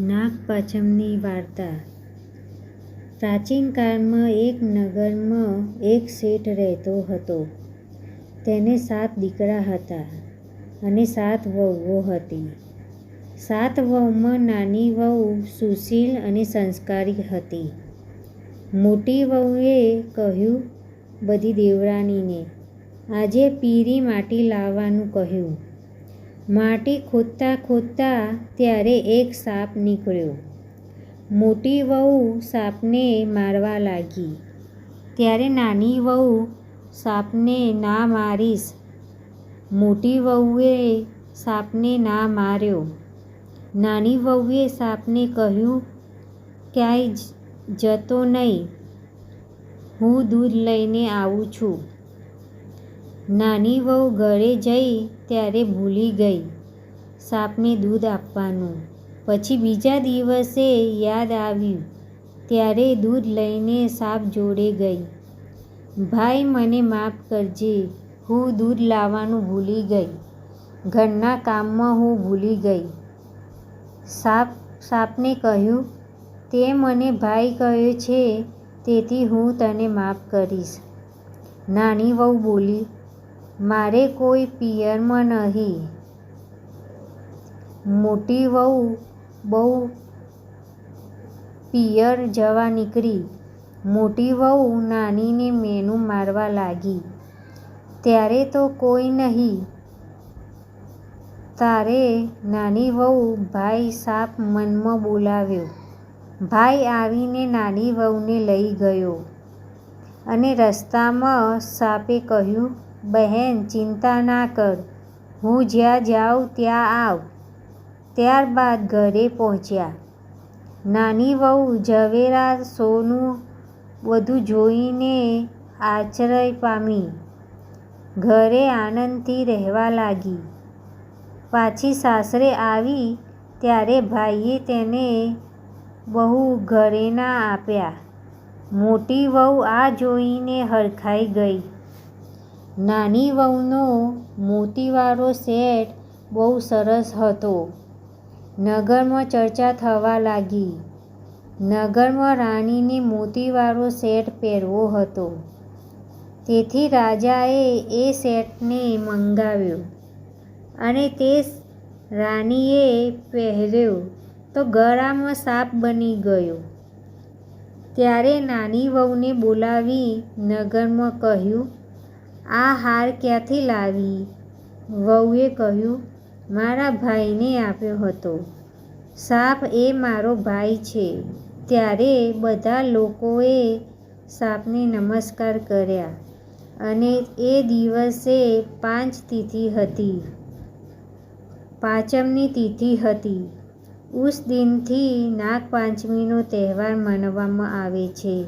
નાગપાંચમની વાર્તા પ્રાચીન કાળમાં એક નગરમાં એક શેઠ રહેતો હતો. તેને સાત દીકરા હતા અને સાત વહુઓ હતી. સાત વહુમાં નાની વહુ સુશીલ અને સંસ્કારી હતી. મોટી વહુએ કહ્યું બધી દેવરાણીને, "આજે પીરી માટી લાવવાનું કહ્યું." માટી ખોદતા ખોદતા ત્યારે એક સાપ નીકળ્યો. મોટી વહુ સાપને મારવા લાગી ત્યારે નાની વહુ, "સાપને ના મારીશ." મોટી વહુએ સાપને ના માર્યો. નાની વહુએ સાપને કહ્યું, "ક્યાંય જતો નહીં, હું દૂધ લઈને આવું છું." નાની વહુ ઘરે જઈ ત્યારે ભૂલી ગઈ સાપને દૂધ આપવાનું. પછી બીજા દિવસે યાદ આવ્યું ત્યારે દૂધ લઈને સાપ જોડે ગઈ. "ભાઈ મને માફ કરજે, હું દૂધ લાવવાનું ભૂલી ગઈ. ઘરના કામમાં હું ભૂલી ગઈ." સાપ સાપને કહ્યું, "તે મને ભાઈ કહ્યો છે તેથી હું તને માફ કરીશ." નાની વહુ બોલી, "મારે કોઈ પિયરમાં નહીં." મોટી વહુ બહુ પિયર જવા નીકળી. મોટી વહુ નાનીને મેનું મારવા લાગી. ત્યારે તો કોઈ નહીં તારે નાની વહુ ભાઈ સાપ મનમાં બોલાવ્યો. ભાઈ આવીને નાની વહુને લઈ ગયો અને રસ્તામાં સાપે કહ્યું, "બહેન ચિંતા ના કર, હું જ્યાં જાઉં ત્યાં આવ." ત્યારબાદ ઘરે પહોંચ્યા. નાની વહુ ઝવેરા સોનું બધું જોઈને આશ્ચર્ય પામી. ઘરે આનંદથી રહેવા લાગી. પાછી સાસરે આવી ત્યારે ભાઈએ તેને બહુ ઘરેણાં આપ્યા મોટી વહુ આ જોઈને હરખાઈ ગઈ. નાની વહુનો મોતીવાળો સેટ બહુ સરસ હતો. નગરમાં ચર્ચા થવા લાગી. નગરમાં રાણીને મોતીવાળો સેટ પહેરવો હતો. તેથી રાજાએ એ સેટને મંગાવ્યો અને તે રાણીએ પહેર્યો તો ગળામાં સાપ બની ગયો. ત્યારે નાની વહુને બોલાવી નગરમાં કહ્યું, "આ હાર ક્યાંથી લાવી?" વહુએ કહ્યું, "મારા ભાઈને આપ્યો હતો." "સાપ એ મારો ભાઈ છે." ત્યારે બધા લોકોએ સાપને નમસ્કાર કર્યા અને એ દિવસે પાંચ તિથિ હતી. પાંચમની તિથિ હતી. ઉસ દિનથી નાગપાંચમીનો તહેવાર મનાવવામાં આવે છે.